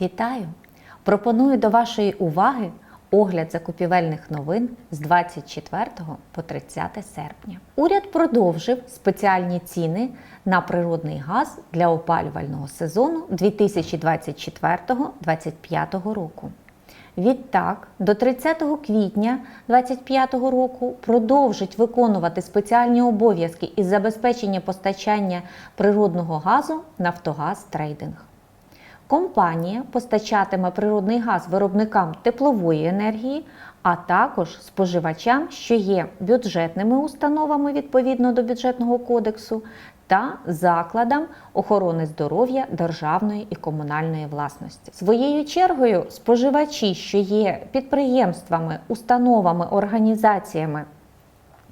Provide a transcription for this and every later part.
Вітаю! Пропоную до вашої уваги огляд закупівельних новин з 24 по 30 серпня. Уряд продовжив спеціальні ціни на природний газ для опалювального сезону 2024-2025 року. Відтак, до 30 квітня 2025 року продовжить виконувати спеціальні обов'язки із забезпечення постачання природного газу Нафтогаз Трейдинг. Компанія постачатиме природний газ виробникам теплової енергії, а також споживачам, що є бюджетними установами відповідно до бюджетного кодексу, та закладам охорони здоров'я державної і комунальної власності. Своєю чергою, споживачі, що є підприємствами, установами, організаціями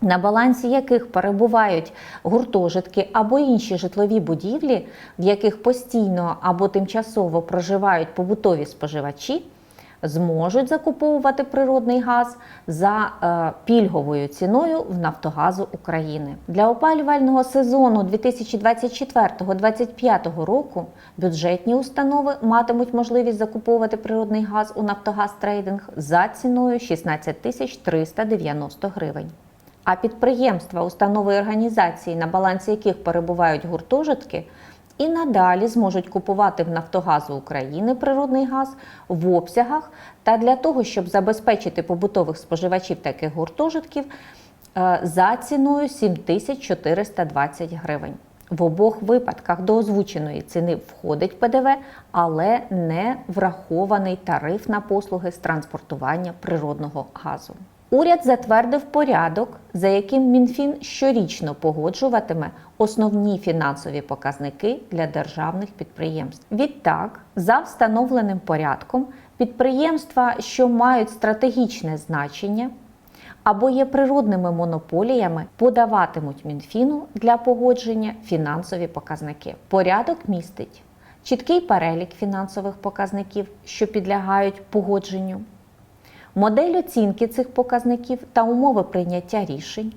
на балансі яких перебувають гуртожитки або інші житлові будівлі, в яких постійно або тимчасово проживають побутові споживачі, зможуть закуповувати природний газ за е, пільговою ціною в Нафтогазу України. Для опалювального сезону 2024-2025 року бюджетні установи матимуть можливість закуповувати природний газ у Нафтогаз Трейдинг за ціною 16 тисяч 390 гривень. А підприємства, установи і організації, на балансі яких перебувають гуртожитки, і надалі зможуть купувати в Нафтогазу України природний газ в обсягах та для того, щоб забезпечити побутових споживачів таких гуртожитків е, за ціною 7420 гривень. В обох випадках до озвученої ціни входить ПДВ, але не врахований тариф на послуги з транспортування природного газу. Уряд затвердив порядок, за яким МінФін щорічно погоджуватиме основні фінансові показники для державних підприємств. Відтак, за встановленим порядком, підприємства, що мають стратегічне значення, або є природними монополіями, подаватимуть Мінфіну для погодження фінансові показники. Порядок містить чіткий перелік фінансових показників, що підлягають погодженню, модель оцінки цих показників та умови прийняття рішень,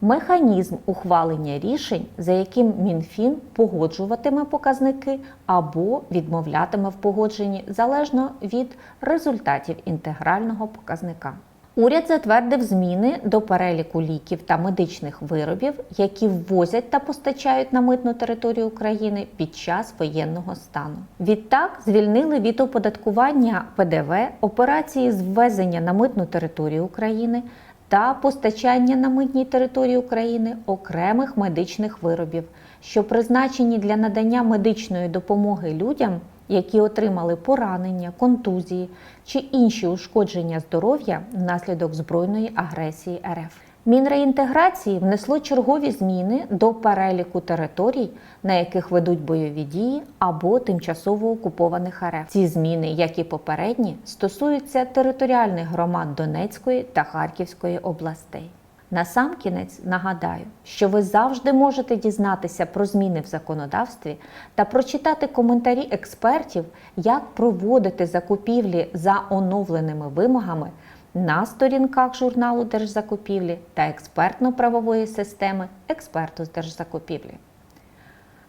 механізм ухвалення рішень, за яким МінФін погоджуватиме показники або відмовлятиме в погодженні залежно від результатів інтегрального показника. Уряд затвердив зміни до переліку ліків та медичних виробів, які ввозять та постачають на митну територію України під час воєнного стану. Відтак звільнили від оподаткування ПДВ операції з ввезення на митну територію України та постачання на митній території України окремих медичних виробів, що призначені для надання медичної допомоги людям які отримали поранення, контузії чи інші ушкодження здоров'я внаслідок збройної агресії РФ. Мінреінтеграції внесло чергові зміни до переліку територій, на яких ведуть бойові дії або тимчасово окупованих РФ. Ці зміни, як і попередні, стосуються територіальних громад Донецької та Харківської областей. Насамкінець нагадаю, що ви завжди можете дізнатися про зміни в законодавстві та прочитати коментарі експертів, як проводити закупівлі за оновленими вимогами на сторінках журналу Держзакупівлі та експертно-правової системи Експерту з держзакупівлі.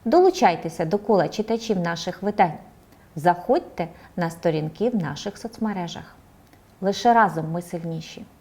Долучайтеся до кола читачів наших видань. Заходьте на сторінки в наших соцмережах. Лише разом ми сильніші.